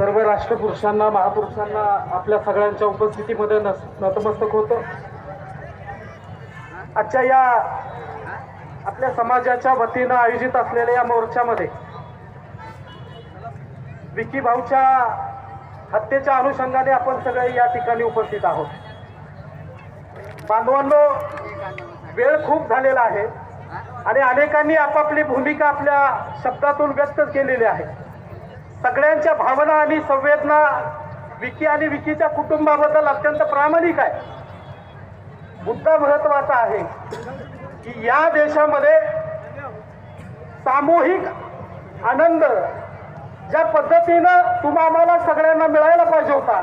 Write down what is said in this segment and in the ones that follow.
सर्व राष्ट्रपुरुषांना महापुरुषांना आपल्या सगळ्यांच्या उपस्थितीमध्ये नस नतमस्तक होतं. आजच्या या आपल्या समाजाच्या वतीनं आयोजित असलेल्या या मोर्चामध्ये विकी भाऊच्या हत्येच्या अनुषंगाने आपण सगळे या ठिकाणी उपस्थित आहोत. बांधवांनो वेळ खूप झालेला आहे आणि अनेकांनी आपापली भूमिका आपल्या शब्दातून व्यक्त केलेली आहे. सगळ्यांच्या भावना आणि संवेदना विकी आणि विकीच्या कुटुंबाबद्दल अत्यंत प्रामाणिक आहे. मुद्दा महत्त्वाचा आहे की या देशामध्ये सामूहिक आनंद ज्या पद्धतीनं तुम्हा आम्हाला सगळ्यांना मिळायला पाहिजे होता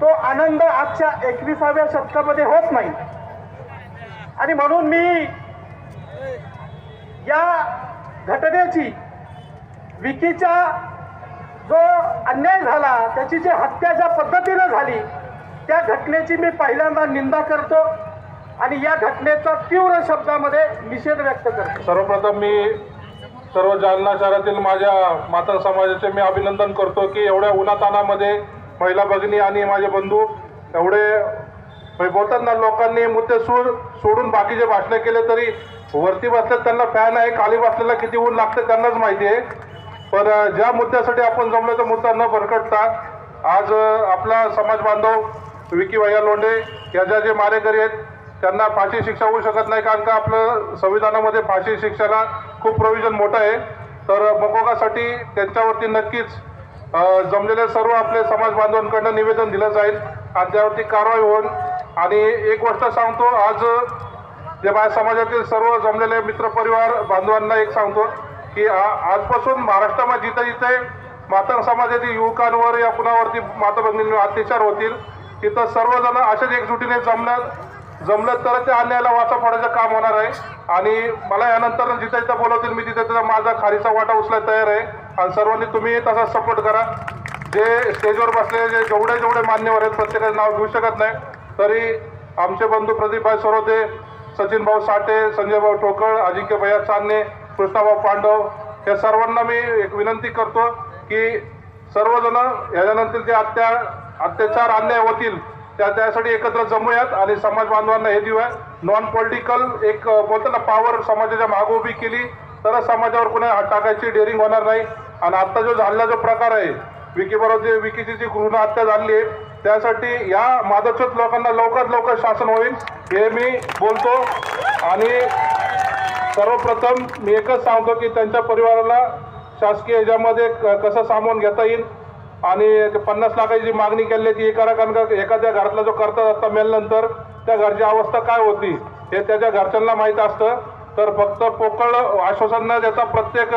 तो आनंद आजच्या एकविसाव्या शतकामध्ये होत नाही. आणि म्हणून मी या घटनेची विकीच्या अन्याय झाला त्याची जी हत्या ज्या पद्धतीनं झाली त्या घटनेची मी पहिल्यांदा निंदा करतो आणि या घटनेचा तीव्र शब्दामध्ये निषेध व्यक्त करतो. सर्वप्रथम मी सर्व जालना शहरातील माझ्या माता समाजाचे मी अभिनंदन करतो की एवढ्या उन्हातानामध्ये महिला भगिनी आणि माझे बंधू एवढे बोलताना लोकांनी मुद्दे सोड सोडून बाकीचे भाषणे केले तरी वरती बसले त्यांना फॅन आहे खाली बसलेला किती ऊन लागतं त्यांनाच माहिती आहे. पण ज्या मुद्द्यासाठी आपण जमलो मुद्दा न भरकटता. आज आपला समाज बांधव विकी भैया लोंढे या ज्या जे मारेकरी आहेत त्यांना फाशी शिक्षा होऊ शकत नाही कारण का आपलं संविधानामध्ये फाशी शिक्षेला खूप प्रोव्हिजन मोठं आहे. तर मकोकासाठी त्यांच्यावरती नक्कीच जमलेले सर्व आपले समाज बांधवांकडनं निवेदन दिलं जाईल. आणि त्यावरती कारवाई होईल. आणि एक गोष्ट सांगतो आज जे माझ्या समाजातील सर्व जमलेले मित्रपरिवार बांधवांना एक सांगतो. की आ- आजपासून महाराष्ट्रामध्ये जिथे जिथे मातंग समाजातील युवकांवर या कुणावरती माता भगिनींवर अत्याचार होतील तिथं सर्वजण अशाच एकजुटीने जमलं जमलं तर त्या अन्यायाला वाचा फोडायचं काम होणार आहे. आणि मला यानंतर जिथे जिथं बोलवतील मी तिथे तिथं माझा खारीचा वाटा उचलायला तयार आहे. आणि सर्वांनी तुम्ही तसा सपोर्ट करा. जे स्टेजवर बसलेले जे जेवढे जेवढे मान्यवर आहेत प्रत्येकाचं नाव घेऊ शकत नाही. तरी आमचे बंधू प्रदीपभाई सरोदे सचिन भाऊ साठे संजय भाऊ ठोकळ अजिंक्य भैया चांदणे कृष्णाभाऊ पांडव या सर्वांना मी एक विनंती करतो की सर्वजण याच्यानंतर जे अत्या अत्याचार अन्याय होतील त्या त्यासाठी एकत्र जमूयात आणि समाज बांधवांना हे देऊया. नॉन पॉलिटिकल एक बोलतो ना पॉवर समाजाच्या मागे उभी केली तरच समाजावर कुणा टाकायची डेअरिंग होणार नाही. आणि आत्ता जो झालेला जो प्रकार आहे विकी बरोबर जे विकीची जी गृह हत्या झाली आहे त्यासाठी या मादकचोत लोकांना लवकरात लवकर शासन होईल हे मी बोलतो. आणि सर्वप्रथम मी एकच सांगतो की त्यांच्या परिवाराला शासकीय याच्यामध्ये क- कसं सामावून घेता येईल? आणि ते पन्नास लाखाची जी मागणी केली आहे ती करा कारण का एखाद्या घरातला जो करता असता मेल्यानंतर त्या घरची अवस्था काय होती हे त्याच्या घरच्यांना माहीत असतं. तर फक्त पोकळ आश्वासन न देता प्रत्येक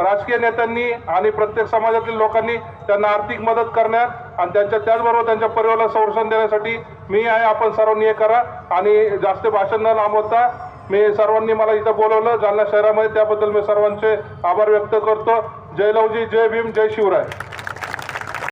राजकीय नेत्यांनी आणि प्रत्येक समाजातील लोकांनी त्यांना आर्थिक मदत करण्यात आणि त्यांच्या त्याचबरोबर त्यांच्या परिवाराला संरक्षण देण्यासाठी मी आहे आपण सर्वांनी हे करा. आणि जास्त भाषण न लांबवता मी सर्वांनी मला इथं बोलवलं. जालना शहरामध्ये त्याबद्दल मी सर्वांचे आभार व्यक्त करतो. जय लवजी जय भीम जय शिवराय.